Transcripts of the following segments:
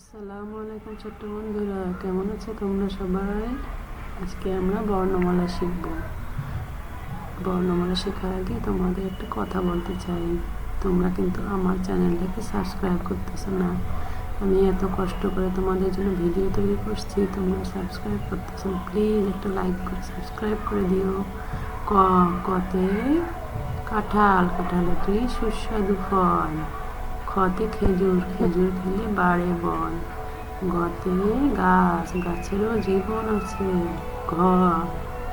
আসসালামু আলাইকুম ছোট্ট বন্ধুরা, কেমন আছো তোমরা সবাই? আজকে আমরা বর্ণমালা শিখব। বর্ণমালা শেখার আগে তোমাদের একটা কথা বলতে চাই। তোমরা কিন্তু আমার চ্যানেলটাকে সাবস্ক্রাইব করতেছো না। আমি এত কষ্ট করে তোমাদের জন্য ভিডিও তৈরি করছি, তোমরা সাবস্ক্রাইব করতেছো প্লিজ একটা লাইক করে সাবস্ক্রাইব করে দিও। ক, কতে কাঁঠাল কাঁঠাল একটি সুস্বাদু ফল। খতে খেজুর খেজুর খেলে বাড়ে বল গতে গাছ, গাছেরও জীবন আছে। ঘ,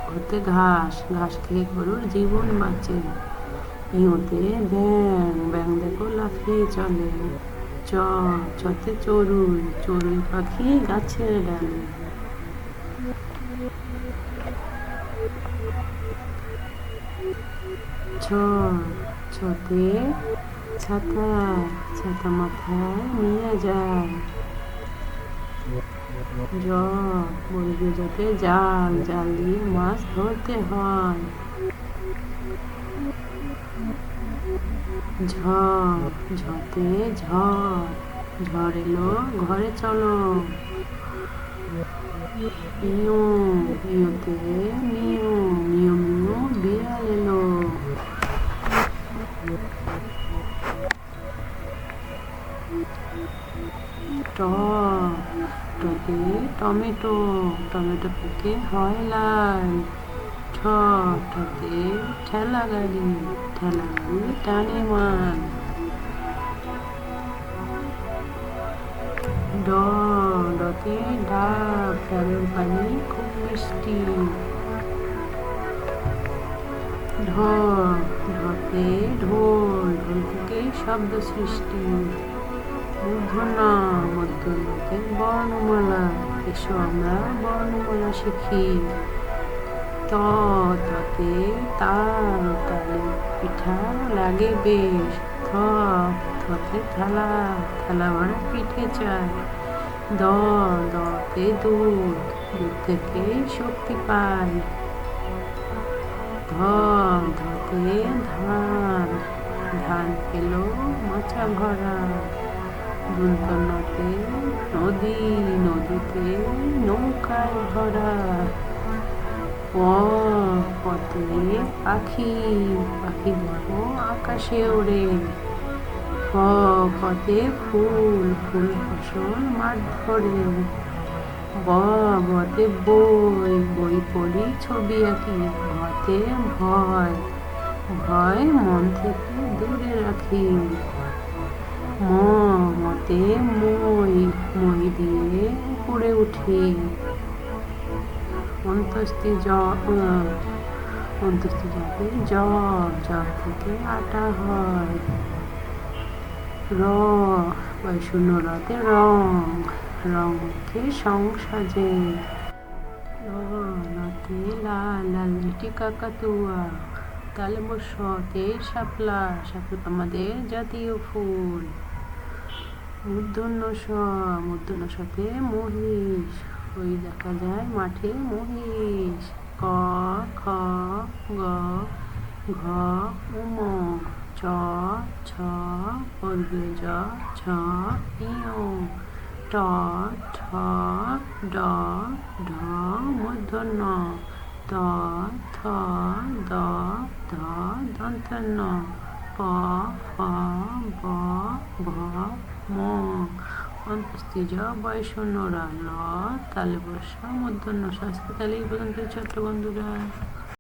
ঘতে ঘাস ঘাস খেয়ে গরুর জীবন বাঁচে। ইউতে ব্যাং ব্যাং দেখো লাফিয়ে চলে। চ, চতে চড়ুই চড়ুই পাখি গাছের ডালে। ছ ছতে ছাতা ছাতা মাথায় নিয়ে যায় জ মুরগি যাতে জাল জাল দিয়ে মাছ ধরতে হয়। ঝ ঝতে ঝড় ঝড় এলো, ঘরে চলো। ইউ ইউতে মিউ মিউ মিউ বিড়াল এলো। ট টতে টমেটো টমেটো থেকে হয় লাল ঠ ঠতে ঠেলা গাড়ি ঠেলা গাড়ি টানে মান ড ডতে ডাব ডাবের পানি খুব মিষ্টি। ঢ ঢতে ঢোল ঢোল থেকে শব্দ সৃষ্টি। মূর্ধন্য মধ্যমতে বর্ণমালা এসো আমরা বর্ণমালা শিখি। ত, ততে তাল তালে পিঠা লাগে বেশ। থ থতে থালা থালা ভরা পিঠে চায় দ, দতে দুধ দুধ থেকে শক্তি পায় ধ, ধতে ধান ধান পেল মাচা ভরা দুলতনতে নদী নদীতে নৌকায় ভরা পথে পাখি পাখি দেখো আকাশে ওড়ে। পথে ফুল ফুল ফসল মাঠ ধরে। বতে বই বই পড়ি ছবি আঁকি ভতে ভয়। ভয় মন থেকে দূরে রাখি। ম মতে মই মই দিয়ে উপরে উঠি। অন্তস্তি জ অন্তস্তি যাবে জব জব থেকে আটা হয়। র বৈশূন্য রতে রং, রঙকে সং সাজে নতে লাল লাল মিটি কাকাতুয়া তালে সতে শাপলা শাপলা আমাদের জাতীয় ফুল। মূর্ধন্য স মূর্ধন্য সাথে মহিষ ওই দেখা যায় মাঠে মহিষ ক খ গ ঘ উম চ ছ বর্গীয় জ ছ ইয় ট ঠ ড ঢ মূর্ধন্য ত থ দ ধ দন্তন্য প ফ ব ভ ম অন্তস্তিজ বয়সন্যরা ল তালে বর্ষা মধ্যাহ্ন স্বাস্থ্য তালে এই পর্যন্ত ছোট্ট বন্ধুরা